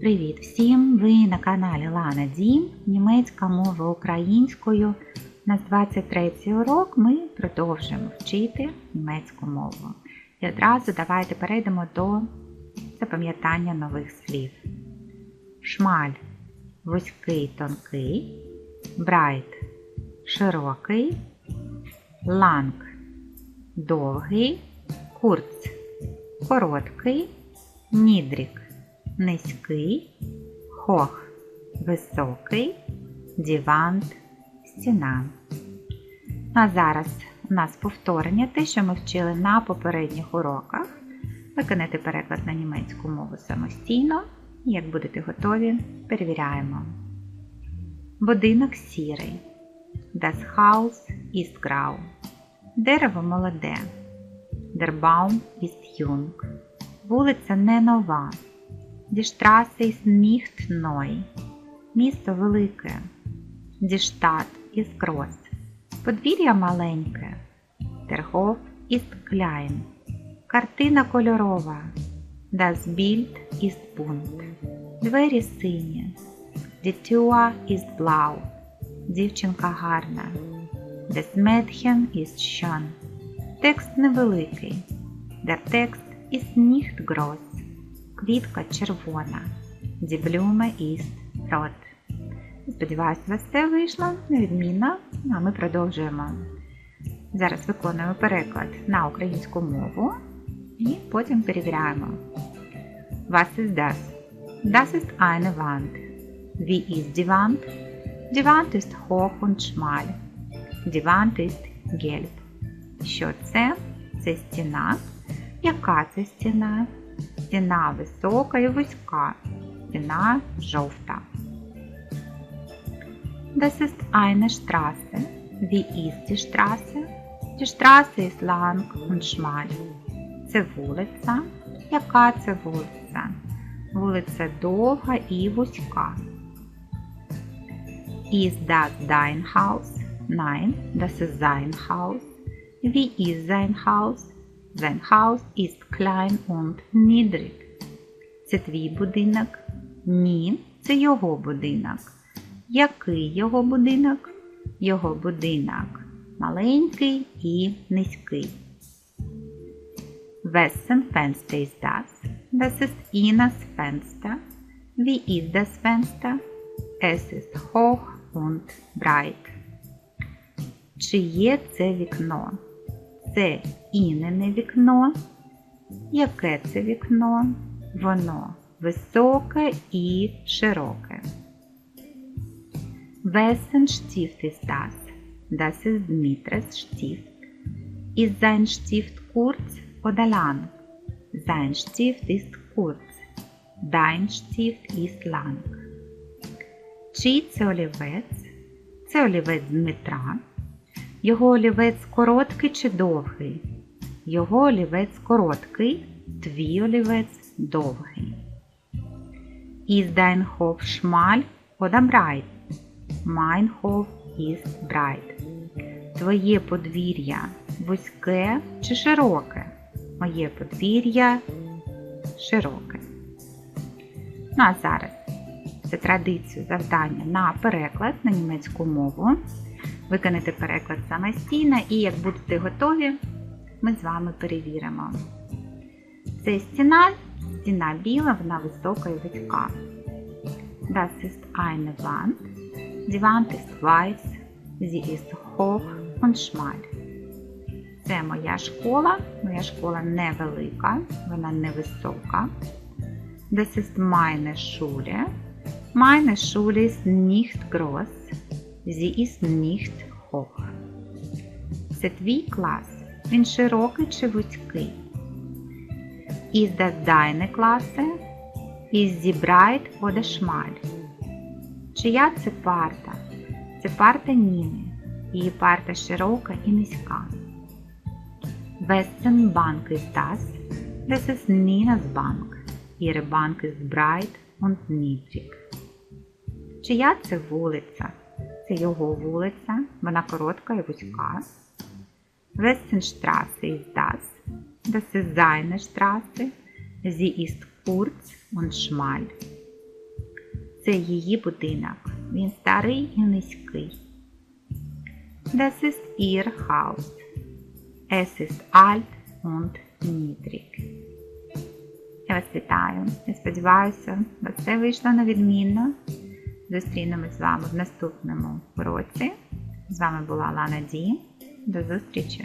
Привіт всім! Ви на каналі Лана Дім, німецька мова українською. У нас 23 урок ми продовжуємо вчити німецьку мову. І одразу давайте перейдемо до запам'ятання нових слів. Шмаль вузький тонкий, брайт широкий, ланг довгий, курц короткий, нідрік низький, хох високий, дівант стіна. А зараз у нас повторення те, що ми вчили на попередніх уроках. Виконайте переклад на німецьку мову самостійно. Як будете готові, перевіряємо. Будинок сірий. Das Haus ist grau. Дерево молоде. Der Baum ist jung. Вулиця не нова. Die Straße ist nicht neu. Місто велике. Die Stadt ist groß. Подвір'я маленьке. Der Hof ist klein. Картина кольорова. Das Bild ist bunt. Двері сині. Die Tür ist blau. Дівчинка гарна. Das Mädchen ist schön. Текст невеликий. Der Text ist nicht groß. Квітка червона. Blume ist rot. Сподіваюсь, у вас все вийшло невідмінно, а ми продовжуємо. Зараз виконуємо переклад на українську мову і потім перевіряємо. Was ist das? Das ist eine Wand. Wie ist die Wand? Die Wand ist hoch und schmal. Die Wand ist gelb. Що це? Це стіна. Яка це стіна? Стіна висока і вузька. Стіна жовта. Das ist eine Straße. Wie ist die Straße? Die Straße ist lang und schmal. Це вулиця. Яка це вулиця? Вулиця довга і вузька. Ist das dein Haus? Nein, das ist sein Haus. Wie ist sein Haus? Sein Haus ist klein und niedrig. Це твій будинок? Ні, це його будинок. Який його будинок? Його будинок маленький і низький. Wessen Fenster ist das? Das ist Inas Fenster. Wie ist das Fenster? Es ist hoch und breit. Чи є це вікно? Це інене вікно. Яке це вікно? Воно високе і широке. Wessen Stift ist das? Das ist Dmitres Stift. Ist sein Stift kurz oder lang? Sein Stift ist kurz. Dein Stift ist lang. Чий це олівець? Це олівець Дмитра. Його олівець короткий чи довгий? Його олівець короткий, твій олівець довгий. Ist dein Hof schmal oder breit? Mein. Твоє подвір'я вузьке чи широке? Моє подвір'я широке. Ну а зараз це традицію завдання на переклад на німецьку мову. Виконайте переклад самостійно і як будете готові, ми з вами перевіримо. Це стіна, стіна біла, вона висока і вузька. Das ist eine Wand. Die Wand ist weiß. Sie ist hoch und schmal. Це моя школа. Моя школа невелика, вона невисока. Das ist meine Schule. Meine Schule ist nicht groß. Sie ist nicht hoch. Це твій клас. Він широкий чи вузький? Ist das deine Klasse? Ist sie breit oder schmal? Чия це парта? Це парта Ніни. Її парта широка і низька. Wessen Bank ist das? Das ist Ninas Bank. Ihre Bank ist breit und niedrig. Чия це вулиця? Це його вулиця. Вона коротка і вузька. Wessen Straße ist das? Das ist seine Straße. Sie ist kurz und schmal. Це її будинок. Він старий і низький. Das ist ihr Haus. Es ist alt und niedrig. Я вас вітаю. Я сподіваюся, вас все вийшло на відмінно. Зустрінемось з вами в наступному уроці. З вами була Лана Ді. До зустрічі!